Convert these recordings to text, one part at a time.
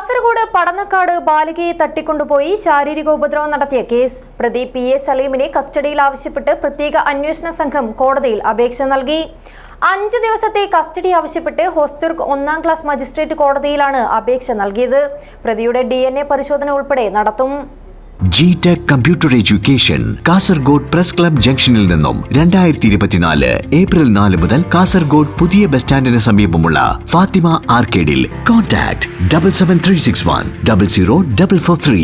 കാസർഗോഡ് പടന്നക്കാട് ബാലികയെ തട്ടിക്കൊണ്ടുപോയി ശാരീരിക ഉപദ്രവം നടത്തിയ കേസ്. പ്രതി പി എ സലീമിനെ കസ്റ്റഡിയിൽ ആവശ്യപ്പെട്ട് പ്രത്യേക അന്വേഷണ സംഘം കോടതിയിൽ അപേക്ഷ നൽകി. അഞ്ച് ദിവസത്തെ കസ്റ്റഡി ആവശ്യപ്പെട്ട് ഹോസ്തുർഗ് ഒന്നാം ക്ലാസ് മജിസ്ട്രേറ്റ് കോടതിയിലാണ് അപേക്ഷ നൽകിയത്. പ്രതിയുടെ ഡി പരിശോധന ഉൾപ്പെടെ നടത്തും. G tech computer education Kasaragod press club ജംഗ്ഷനിൽ നിന്നും രണ്ടായിരത്തി ഇരുപത്തിനാല് ഏപ്രിൽ നാല് മുതൽ കാസർഗോഡ് പുതിയ ബസ് സ്റ്റാൻഡിന് സമീപമുള്ള Fathima ആർക്കേഡിൽ contact double seven three six one double zero double four three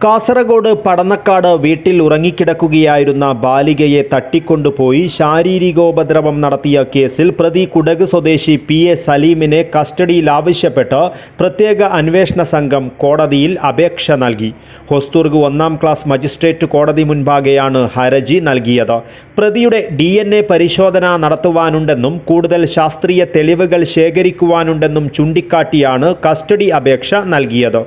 Kasaragod Padannakkad വീട്ടിൽ ഉറങ്ങിക്കിടക്കുകയായിരുന്ന ബാലികയെ തട്ടിക്കൊണ്ടുപോയി ശാരീരികോപദ്രവം നടത്തിയ കേസിൽ പ്രതി കുടക് സ്വദേശി പി എ സലീമിനെ കസ്റ്റഡിയിൽ ആവശ്യപ്പെട്ട് പ്രത്യേക അന്വേഷണ സംഘം കോടതിയിൽ അപേക്ഷ നൽകി. ഹൊസ്തുർഗ് ഒന്നാം ക്ലാസ് മജിസ്ട്രേറ്റ് കോടതി മുൻപാകെയാണ് ഹർജി നൽകിയത്. പ്രതിയുടെ ഡി പരിശോധന നടത്തുവാനുണ്ടെന്നും കൂടുതൽ ശാസ്ത്രീയ തെളിവുകൾ ശേഖരിക്കുവാനുണ്ടെന്നും ചൂണ്ടിക്കാട്ടിയാണ് കസ്റ്റഡി അപേക്ഷ നൽകിയത്.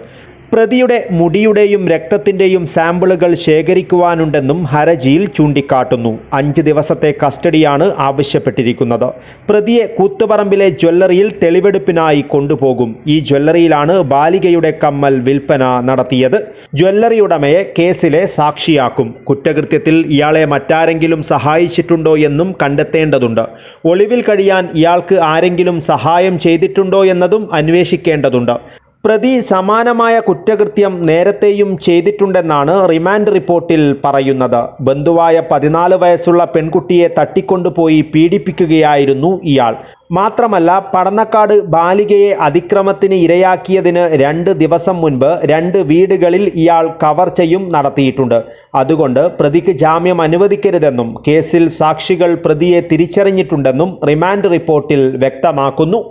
പ്രതിയുടെ മുടിയുടെയും രക്തത്തിന്റെയും സാമ്പിളുകൾ ശേഖരിക്കുവാനുണ്ടെന്നും ഹരജിയിൽ ചൂണ്ടിക്കാട്ടുന്നു. അഞ്ച് ദിവസത്തെ കസ്റ്റഡിയാണ് ആവശ്യപ്പെട്ടിരിക്കുന്നത്. പ്രതിയെ കൂത്തുപറമ്പിലെ ജ്വല്ലറിയിൽ തെളിവെടുപ്പിനായി കൊണ്ടുപോകും. ഈ ജ്വല്ലറിയിലാണ് ബാലികയുടെ കമ്മൽ വിൽപ്പന നടത്തിയത്. ജ്വല്ലറിയുടമയെ കേസിലെ സാക്ഷിയാക്കും. കുറ്റകൃത്യത്തിൽ ഇയാളെ മറ്റാരെങ്കിലും സഹായിച്ചിട്ടുണ്ടോ എന്നും കണ്ടെത്തേണ്ടതുണ്ട്. ഒളിവിൽ കഴിയാൻ ഇയാൾക്ക് ആരെങ്കിലും സഹായം ചെയ്തിട്ടുണ്ടോ എന്നതും അന്വേഷിക്കേണ്ടതുണ്ട്. പ്രതി സമാനമായ കുറ്റകൃത്യം നേരത്തെയും ചെയ്തിട്ടുണ്ടെന്നാണ് റിമാൻഡ് റിപ്പോർട്ടിൽ പറയുന്നത്. ബന്ധുവായ പതിനാല് വയസ്സുള്ള പെൺകുട്ടിയെ തട്ടിക്കൊണ്ടുപോയി പീഡിപ്പിക്കുകയായിരുന്നു ഇയാൾ. മാത്രമല്ല പടന്നക്കാട് ബാലികയെ അതിക്രമത്തിന് ഇരയാക്കിയതിന് രണ്ട് ദിവസം മുൻപ് രണ്ട് വീടുകളിൽ ഇയാൾ കവർച്ചയും നടത്തിയിട്ടുണ്ട്. അതുകൊണ്ട് പ്രതിക്ക് ജാമ്യം അനുവദിക്കരുതെന്നും കേസിൽ സാക്ഷികൾ പ്രതിയെ തിരിച്ചറിഞ്ഞിട്ടുണ്ടെന്നും റിമാൻഡ് റിപ്പോർട്ടിൽ വ്യക്തമാക്കുന്നു.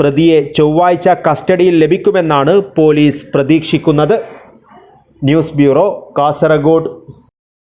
പ്രതിയെ ചൊവ്വാഴ്ച കസ്റ്റഡിയിൽ ലഭിക്കുമെന്നാണ് പോലീസ് പ്രതീക്ഷിക്കുന്നത്. News bureau Kasaragod.